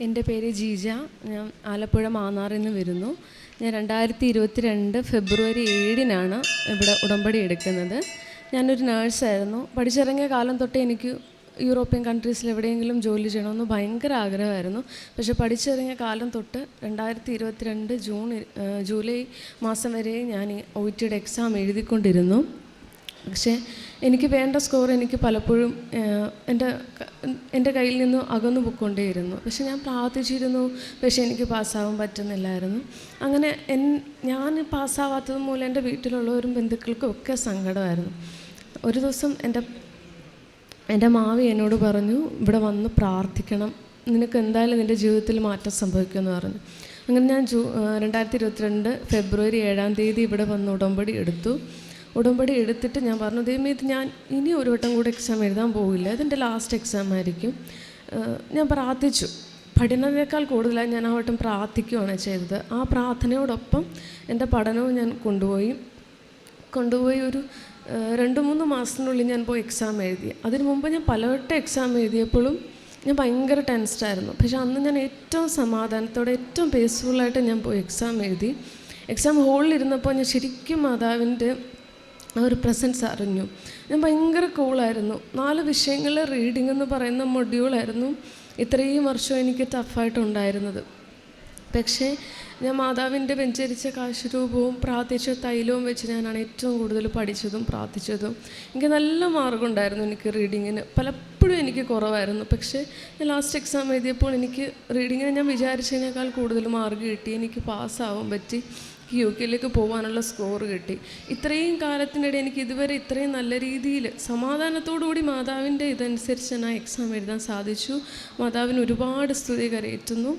എന്റെ പേര് ജീജ. ഞാൻ ആലപ്പുഴ മാന്നാറിൽ നിന്ന് വരുന്നു. ഞാൻ രണ്ടായിരത്തി ഇരുപത്തി രണ്ട് ഫെബ്രുവരി ഏഴിനാണ് ഇവിടെ ഉടമ്പടി എടുക്കുന്നത്. ഞാനൊരു നേഴ്സായിരുന്നു. പഠിച്ചിറങ്ങിയ കാലം തൊട്ട് എനിക്ക് യൂറോപ്യൻ കൺട്രീസിൽ എവിടെയെങ്കിലും ജോലി ചെയ്യണമെന്ന് ഭയങ്കര ആഗ്രഹമായിരുന്നു. പക്ഷേ പഠിച്ചിറങ്ങിയ കാലം തൊട്ട് രണ്ടായിരത്തി ഇരുപത്തിരണ്ട് ജൂൺ ജൂലൈ മാസം വരെ ഞാൻ ഒ ടിയുടെ എക്സാം എഴുതിക്കൊണ്ടിരുന്നു. പക്ഷേ എനിക്ക് വേണ്ട സ്കോർ എനിക്ക് പലപ്പോഴും എന്റെ എന്റെ കയ്യിൽ നിന്ന് അകന്നു പൊയ്ക്കൊണ്ടേയിരുന്നു. പക്ഷെ ഞാൻ പ്രാർത്ഥിച്ചിരുന്നു പക്ഷെ എനിക്ക് പാസ്സാവാൻ പറ്റുന്നില്ലായിരുന്നു. അങ്ങനെ എൻ ഞാൻ പാസ്സാവാത്തത് മൂലം എന്റെ വീട്ടിലുള്ളവരും ബന്ധുക്കൾക്കും ഒക്കെ സങ്കടമായിരുന്നു. ഒരു ദിവസം എന്റെ എന്റെ മാവി എന്നോട് പറഞ്ഞു ഇവിടെ വന്ന് പ്രാർത്ഥിക്കണം. നിനക്ക് എന്തായാലും നിന്റെ ജീവിതത്തിൽ മാറ്റം സംഭവിക്കുമെന്ന് പറഞ്ഞു. അങ്ങനെ ഞാൻ ജൂ രണ്ടായിരത്തി ഇരുപത്തിരണ്ട് ഫെബ്രുവരി ഏഴാം തീയതി ഇവിടെ വന്ന് ഉടമ്പടി എടുത്തു. ഉടമ്പടി എടുത്തിട്ട് ഞാൻ പറഞ്ഞു ദൈവം ഇത് ഞാൻ ഇനി ഒരു വട്ടം കൂടെ എക്സാം എഴുതാൻ പോവില്ല. അതെന്റെ ലാസ്റ്റ് എക്സാം ആയിരിക്കും. ഞാൻ പ്രാർത്ഥിച്ചു. പഠനത്തേക്കാൾ കൂടുതലായി ഞാൻ ആ വട്ടം പ്രാർത്ഥിക്കുകയാണ് ചെയ്തത്. ആ പ്രാർത്ഥനയോടൊപ്പം എന്റെ പഠനവും ഞാൻ കൊണ്ടുപോയി. കൊണ്ടുപോയി ഒരു രണ്ട് മൂന്ന് മാസത്തിനുള്ളിൽ ഞാൻ പോയി എക്സാം എഴുതി. അതിന് മുമ്പ് ഞാൻ പലവട്ടം എക്സാം എഴുതിയപ്പോഴും ഞാൻ ഭയങ്കര ടെൻസ്ഡായിരുന്നു പക്ഷേ അന്ന് ഞാൻ ഏറ്റവും സമാധാനത്തോടെ ഏറ്റവും പീസ്ഫുള്ളായിട്ട് ഞാൻ പോയി എക്സാം എഴുതി. എക്സാം ഹോളിൽ ഇരുന്നപ്പോൾ ഞാൻ ശരിക്കും മാതാവിന്റെ ആ ഒരു പ്രസൻസ് അറിഞ്ഞു. ഞാൻ ഭയങ്കര കൂളായിരുന്നു നാല് വിഷയങ്ങൾ റീഡിംഗ് എന്ന് പറയുന്ന മൊഡ്യൂളായിരുന്നു ഇത്രയും വർഷം എനിക്ക് ടഫായിട്ടുണ്ടായിരുന്നത് പക്ഷേ ഞാൻ മാതാവിന്റെ വെഞ്ചരിച്ച കാശുരൂപവും പ്രാർത്ഥിച്ച തൈലവും വെച്ച് ഞാനാണ് ഏറ്റവും കൂടുതൽ പഠിച്ചതും പ്രാർത്ഥിച്ചതും. എനിക്ക് നല്ല മാർഗമുണ്ടായിരുന്നു എനിക്ക് റീഡിങ്ങിന് പലപ്പോഴും എനിക്ക് കുറവായിരുന്നു. പക്ഷേ ഞാൻ ലാസ്റ്റ് എക്സാം എഴുതിയപ്പോൾ എനിക്ക് റീഡിങ്ങിന് ഞാൻ വിചാരിച്ചതിനേക്കാൾ കൂടുതൽ മാർക്ക് കിട്ടി. എനിക്ക് പാസ്സാവാൻ പറ്റി. യു കെയിലേക്ക് പോകാനുള്ള സ്കോർ കിട്ടി. ഇത്രയും കാലത്തിനിടെ എനിക്ക് ഇതുവരെ ഇത്രയും നല്ല രീതിയിൽ സമാധാനത്തോടുകൂടി മാതാവിന്റെ ഇതനുസരിച്ച് ഞാൻ എക്സാം എഴുതാൻ സാധിച്ചു. മാതാവിന് ഒരുപാട് സ്തുതി കരയേറ്റുന്നു.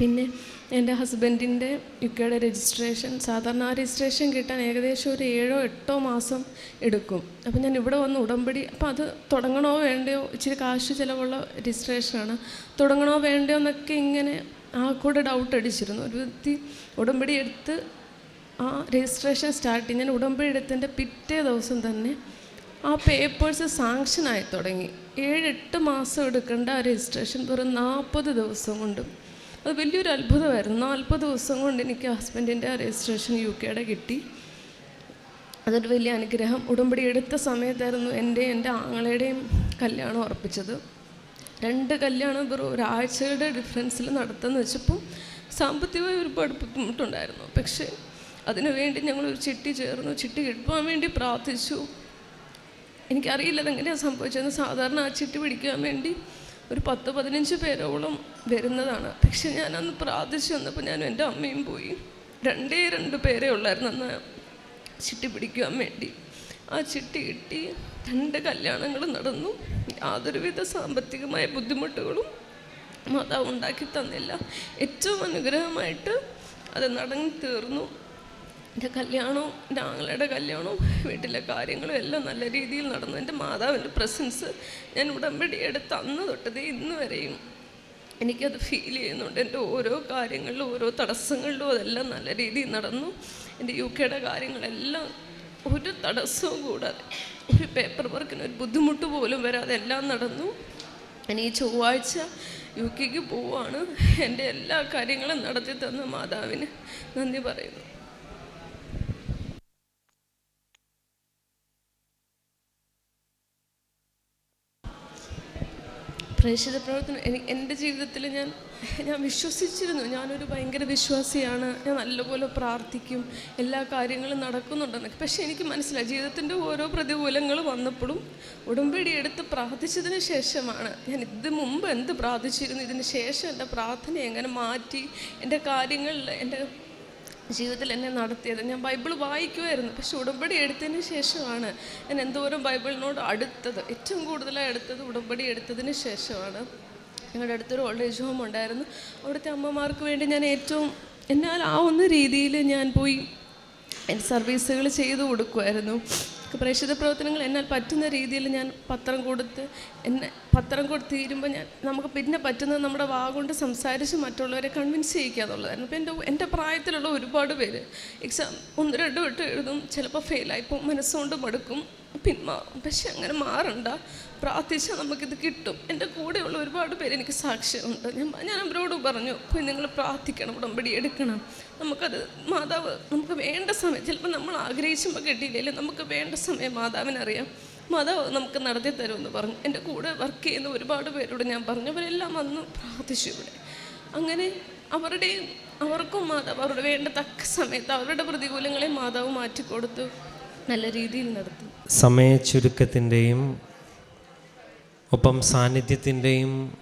പിന്നെ എന്റെ ഹസ്ബൻഡിന്റെ യുക്കയുടെ രജിസ്ട്രേഷൻ സാധാരണ ആ രജിസ്ട്രേഷൻ കിട്ടാൻ ഏകദേശം ഒരു ഏഴോ എട്ടോ മാസം എടുക്കും. അപ്പം ഞാൻ ഇവിടെ വന്ന് ഉടമ്പടി അപ്പം അത് തുടങ്ങണോ വേണ്ടയോ? ഇച്ചിരി കാശ് ചിലവുള്ള രജിസ്ട്രേഷനാണ് തുടങ്ങണോ വേണ്ടയോ എന്നൊക്കെ ഇങ്ങനെ ആ കൂടെ ഡൗട്ട് അടിച്ചിരുന്നു. ഒരു വ്യക്തി ഉടമ്പടി എടുത്ത് ആ രജിസ്ട്രേഷൻ സ്റ്റാർട്ട് ചെയ്യാൻ ഉടമ്പടി എടുത്തതിന്റെ പിറ്റേ ദിവസം തന്നെ ആ പേപ്പേഴ്സ് ആയി തുടങ്ങി. ഏഴെട്ട് മാസം എടുക്കേണ്ട ആ രജിസ്ട്രേഷൻ വെറും നാൽപ്പത് ദിവസം കൊണ്ട്. അത് വലിയൊരു അത്ഭുതമായിരുന്നു. നാൽപ്പത് ദിവസം കൊണ്ട് എനിക്ക് ഹസ്ബൻഡിന്റെ ആ രജിസ്ട്രേഷൻ യു കെയുടെ കിട്ടി. അതൊരു വലിയ അനുഗ്രഹം. ഉടമ്പടി എടുത്ത സമയത്തായിരുന്നു എന്റെ എന്റെ ആങ്ങളയുടെയും കല്യാണം ഉറപ്പിച്ചത്. രണ്ട് കല്യാണം വെറും ഒരാഴ്ചയുടെ ഡിഫറൻസിൽ നടത്തുമെന്ന് വെച്ചപ്പോൾ സാമ്പത്തികമായി ഒരുപാട് ബുദ്ധിമുട്ടുണ്ടായിരുന്നു. പക്ഷേ അതിനുവേണ്ടി ഞങ്ങളൊരു ചിട്ടി ചേർന്നു. ചിട്ടി കിട്ടുവാൻ വേണ്ടി പ്രാർത്ഥിച്ചു. എനിക്കറിയില്ല അതെങ്ങനെയാണ് സംഭവിച്ചതെന്ന്. സാധാരണ ആ ചിട്ടി പിടിക്കാൻ വേണ്ടി ഒരു പത്ത് പതിനഞ്ച് പേരോളം വരുന്നതാണ്. പക്ഷെ അന്ന് പ്രാർത്ഥിച്ചു വന്നപ്പോൾ ഞാനും എന്റെ അമ്മയും പോയി. രണ്ടേ രണ്ട് പേരേ ഉള്ളായിരുന്നു അന്ന് ചിട്ടി പിടിക്കാൻ വേണ്ടി. ആ ചിട്ടി കിട്ടി. രണ്ട് കല്യാണങ്ങൾ നടന്നു. യാതൊരുവിധ സാമ്പത്തികമായ ബുദ്ധിമുട്ടുകളും മാതാവ് ഉണ്ടാക്കി തന്നില്ല. ഏറ്റവും അനുഗ്രഹമായിട്ട് അത് നടന്നു തീർന്നു. എന്റെ കല്യാണവും എന്റെ ആങ്ങളുടെ കല്യാണവും വീട്ടിലെ കാര്യങ്ങളും എല്ലാം നല്ല രീതിയിൽ നടന്നു. എന്റെ മാതാവിന്റെ പ്രസൻസ് ഞാൻ ഉടമ്പടി എടുത്ത് അന്ന് തൊട്ടതേ ഇന്ന് വരെയും എനിക്കത് ഫീൽ ചെയ്യുന്നുണ്ട്. എന്റെ ഓരോ കാര്യങ്ങളിലും ഓരോ തടസ്സങ്ങളിലും അതെല്ലാം നല്ല രീതിയിൽ നടന്നു. എന്റെ യു കെയുടെ കാര്യങ്ങളെല്ലാം ഒരു തടസ്സവും കൂടാതെ ഒരു പേപ്പർ വർക്കിന് ഒരു ബുദ്ധിമുട്ട് പോലും വരാതെ എല്ലാം നടന്നു. ഇനി ഈ ചൊവ്വാഴ്ച യു കെക്ക് പോവാണ്. എന്റെ എല്ലാ കാര്യങ്ങളും നടത്തി തന്ന മാതാവിന് നന്ദി പറയുന്നു. പ്രേക്ഷിത പ്രവർത്തനം എന്റെ ജീവിതത്തിൽ ഞാൻ ഞാൻ വിശ്വസിച്ചിരുന്നു. ഞാനൊരു ഭയങ്കര വിശ്വാസിയാണ്. ഞാൻ നല്ലപോലെ പ്രാർത്ഥിക്കും. എല്ലാ കാര്യങ്ങളും നടക്കുന്നുണ്ടെന്നൊക്കെ പക്ഷേ എനിക്ക് മനസ്സിലായി. ജീവിതത്തിന്റെ ഓരോ പ്രതികൂലങ്ങൾ വന്നപ്പോഴും ഉടമ്പടി എടുത്ത് പ്രാർത്ഥിച്ചതിന് ശേഷമാണ്. ഞാൻ ഇത് മുമ്പ് എന്ത് പ്രാർത്ഥിച്ചിരുന്നു? ഇതിന് ശേഷം എന്റെ പ്രാർത്ഥന എങ്ങനെ മാറ്റി? എന്റെ കാര്യങ്ങളിൽ എന്റെ ജീവിതത്തിൽ എന്നെ നടത്തിയത്. ഞാൻ ബൈബിൾ വായിക്കുമായിരുന്നു പക്ഷെ ഉടമ്പടി എടുത്തതിന് ശേഷമാണ് ഞാൻ എന്തോരം ബൈബിളിനോട് അടുത്തത്. ഏറ്റവും കൂടുതലായി എടുത്തത് ഉടമ്പടി എടുത്തതിന് ശേഷമാണ്. ഞങ്ങളുടെ അടുത്തൊരു ഓൾഡ് ഏജ് ഹോം ഉണ്ടായിരുന്നു. അവിടുത്തെ അമ്മമാർക്ക് വേണ്ടി ഞാൻ ഏറ്റവും എന്നാൽ ആ ഒന്ന് രീതിയിൽ ഞാൻ പോയി സർവീസുകൾ ചെയ്തു കൊടുക്കുമായിരുന്നു പ്രേക്ഷിത പ്രവർത്തനങ്ങൾ എന്നാൽ പറ്റുന്ന രീതിയിൽ ഞാൻ പത്രം കൊടുത്ത് എന്നെ പത്രം കൊടുത്ത് തീരുമ്പോൾ ഞാൻ നമുക്ക് പിന്നെ പറ്റുന്നത് നമ്മുടെ വാ കൊണ്ട് സംസാരിച്ച് മറ്റുള്ളവരെ കൺവിൻസ് ചെയ്യിക്കുക എന്നുള്ളതായിരുന്നു. അപ്പോൾ എന്റെ എന്റെ പ്രായത്തിലുള്ള ഒരുപാട് പേര് എക്സാം ഒന്ന് രണ്ട് വട്ടം എഴുതും ചിലപ്പോൾ ഫെയിലായിപ്പോൾ മനസ്സുകൊണ്ട് മടുക്കും പിന്മാറും പക്ഷെ അങ്ങനെ മാറണ്ട. പ്രാർത്ഥിച്ചാൽ നമുക്കിത് കിട്ടും. എന്റെ കൂടെയുള്ള ഒരുപാട് പേര് എനിക്ക് സാക്ഷ്യമുണ്ട്. ഞാൻ ഞാൻ അവരോട് പറഞ്ഞു പോയി നിങ്ങൾ പ്രാർത്ഥിക്കണം ഉടമ്പടി എടുക്കണം. നമുക്കത് മാതാവ് നമുക്ക് വേണ്ട സമയം ചിലപ്പോൾ നമ്മൾ ആഗ്രഹിച്ചുമ്പോൾ കിട്ടിയില്ലെങ്കിൽ നമുക്ക് വേണ്ട സമയം മാതാവിനറിയാം. മാതാവ് നമുക്ക് നടത്തി തരുമെന്ന് പറഞ്ഞു. എന്റെ കൂടെ വർക്ക് ചെയ്യുന്ന ഒരുപാട് പേരോട് ഞാൻ പറഞ്ഞു. അവരെല്ലാം വന്ന് പ്രാർത്ഥിച്ചു ഇവിടെ. അങ്ങനെ അവരുടെയും അവർക്കും മാതാവ് അവരുടെ വേണ്ട തക്ക സമയത്ത് അവരുടെ പ്രതികൂലങ്ങളെ മാതാവ് മാറ്റിക്കൊടുത്തു. നല്ല രീതിയിൽ നടത്തി. സമയ ചുരുക്കത്തിന്റെയും ഒപ്പം സാന്നിധ്യത്തിന്റെയും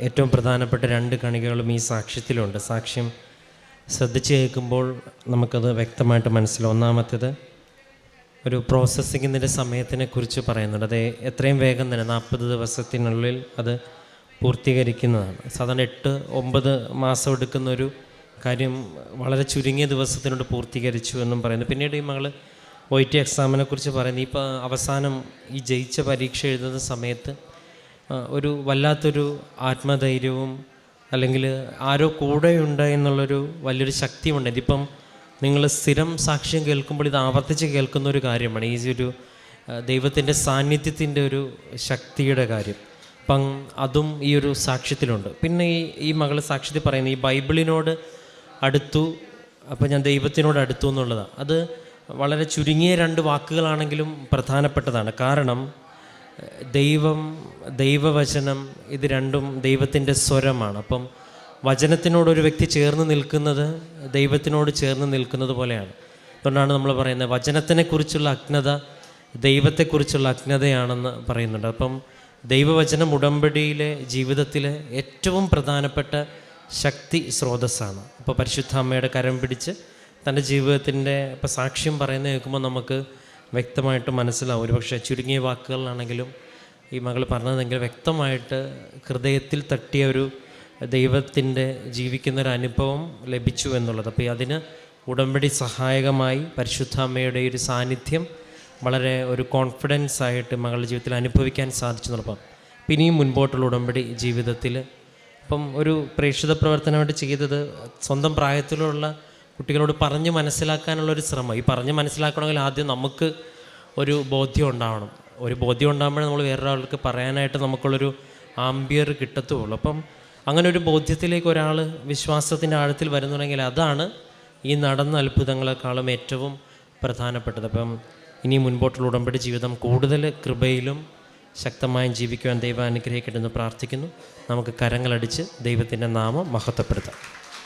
ഏറ്റവും പ്രധാനപ്പെട്ട രണ്ട് കണികകളും ഈ സാക്ഷ്യത്തിലുണ്ട്. സാക്ഷ്യം ശ്രദ്ധിച്ച് കേൾക്കുമ്പോൾ നമുക്കത് വ്യക്തമായിട്ട് മനസ്സിലാവും. ഒന്നാമത്തേത് ഒരു പ്രോസസ്സിങ്ങിന്റെ സമയത്തിനെ കുറിച്ച് പറയുന്നുണ്ട്. അത് എത്രയും വേഗം തന്നെ നാൽപ്പത് ദിവസത്തിനുള്ളിൽ അത് പൂർത്തീകരിക്കുന്നതാണ്. സാധാരണ എട്ട് ഒമ്പത് മാസം എടുക്കുന്ന ഒരു കാര്യം വളരെ ചുരുങ്ങിയ ദിവസത്തിനോട് പൂർത്തീകരിച്ചു എന്നും പറയുന്നു. പിന്നീട് ഈ മകൾ ഒ ടി എക്സാമിനെ കുറിച്ച് പറയുന്നത് ഇപ്പോൾ അവസാനം ഈ ജയിച്ച പരീക്ഷ എഴുതുന്ന സമയത്ത് ഒരു വല്ലാത്തൊരു ആത്മധൈര്യവും അല്ലെങ്കിൽ ആരോ കൂടെയുണ്ട് എന്നുള്ളൊരു വലിയൊരു ശക്തിയുണ്ട് ഇതിപ്പം നിങ്ങൾ സ്ഥിരം സാക്ഷ്യം കേൾക്കുമ്പോൾ ഇത് ആവർത്തിച്ച് കേൾക്കുന്ന ഒരു കാര്യമാണ്. ഈ ഒരു ദൈവത്തിന്റെ സാന്നിധ്യത്തിന്റെ ഒരു ശക്തിയുടെ കാര്യം. അപ്പം അതും ഈ ഒരു സാക്ഷ്യത്തിലുണ്ട്. പിന്നെ ഈ ഈ മകൾ സാക്ഷ്യത്തിൽ പറയുന്നത് ഈ ബൈബിളിനോട് അടുത്തു അപ്പം ഞാൻ ദൈവത്തിനോട് അടുത്തു എന്നുള്ളതാണ്. അത് വളരെ ചുരുങ്ങിയ രണ്ട് വാക്കുകളാണെങ്കിലും പ്രധാനപ്പെട്ടതാണ്. കാരണം ദൈവം ദൈവവചനം ഇത് രണ്ടും ദൈവത്തിന്റെ സ്വരമാണ്. അപ്പം വചനത്തിനോട് ഒരു വ്യക്തി ചേർന്ന് നിൽക്കുന്നത് ദൈവത്തിനോട് ചേർന്ന് നിൽക്കുന്നത് പോലെയാണ്. അതുകൊണ്ടാണ് നമ്മൾ പറയുന്നത് വചനത്തിനെക്കുറിച്ചുള്ള അജ്ഞത ദൈവത്തെക്കുറിച്ചുള്ള അജ്ഞതയാണെന്ന് പറയുന്നുണ്ട്. അപ്പം ദൈവവചനം ഉടമ്പടിയിലെ ജീവിതത്തിലെ ഏറ്റവും പ്രധാനപ്പെട്ട ശക്തി സ്രോതസ്സാണ്. അപ്പോൾ പരിശുദ്ധ അമ്മയുടെ കരം പിടിച്ച് തന്റെ ജീവിതത്തിന്റെ ഇപ്പോൾ സാക്ഷ്യം പറയുന്നത് കേൾക്കുമ്പോൾ നമുക്ക് വ്യക്തമായിട്ട് മനസ്സിലാവും. ഒരുപക്ഷെ ചുരുങ്ങിയ വാക്കുകളിലാണെങ്കിലും ഈ മകൾ പറഞ്ഞതെങ്കിൽ വ്യക്തമായിട്ട് ഹൃദയത്തിൽ തട്ടിയ ഒരു ദൈവത്തിന്റെ ജീവിക്കുന്ന ഒരു അനുഭവം ലഭിച്ചു എന്നുള്ളത്. അപ്പോൾ അതിന് ഉടമ്പടി സഹായകമായി പരിശുദ്ധ അമ്മയുടെ ഒരു സാന്നിധ്യം വളരെ ഒരു കോൺഫിഡൻസ് ആയിട്ട് മകളുടെ ജീവിതത്തിൽ അനുഭവിക്കാൻ സാധിച്ചു എന്നുള്ളപ്പം പിന്നെയും മുൻപോട്ടുള്ള ഉടമ്പടി ജീവിതത്തിൽ അപ്പം ഒരു പ്രേക്ഷിത പ്രവർത്തനമായിട്ട് ചെയ്തത് സ്വന്തം പ്രായത്തിലുള്ള കുട്ടികളോട് പറഞ്ഞ് മനസ്സിലാക്കാനുള്ള ഒരു ശ്രമം. ഈ പറഞ്ഞ് മനസ്സിലാക്കണമെങ്കിൽ ആദ്യം നമുക്ക് ഒരു ബോധ്യം ഉണ്ടാവണം. ഒരു ബോധ്യം ഉണ്ടാകുമ്പോഴേ നമ്മൾ വേറൊരാൾക്ക് പറയാനായിട്ട് നമുക്കുള്ളൊരു ആംബിയർ കിട്ടത്തുള്ളൂ. അപ്പം അങ്ങനെ ഒരു ബോധ്യത്തിലേക്ക് ഒരാൾ വിശ്വാസത്തിന്റെ ആഴത്തിൽ വരുന്നുണ്ടെങ്കിൽ അതാണ് ഈ നടന്ന അത്ഭുതങ്ങളെക്കാളും ഏറ്റവും പ്രധാനപ്പെട്ടത്. അപ്പം ഇനി മുൻപോട്ടുള്ള ഉടമ്പടി ജീവിതം കൂടുതൽ കൃപയിലും ശക്തമായും ജീവിക്കുവാൻ ദൈവം അനുഗ്രഹിക്കട്ടെ എന്ന് പ്രാർത്ഥിക്കുന്നു. നമുക്ക് കരങ്ങളടിച്ച് ദൈവത്തിന്റെ നാമം മഹത്വപ്പെടുത്താം.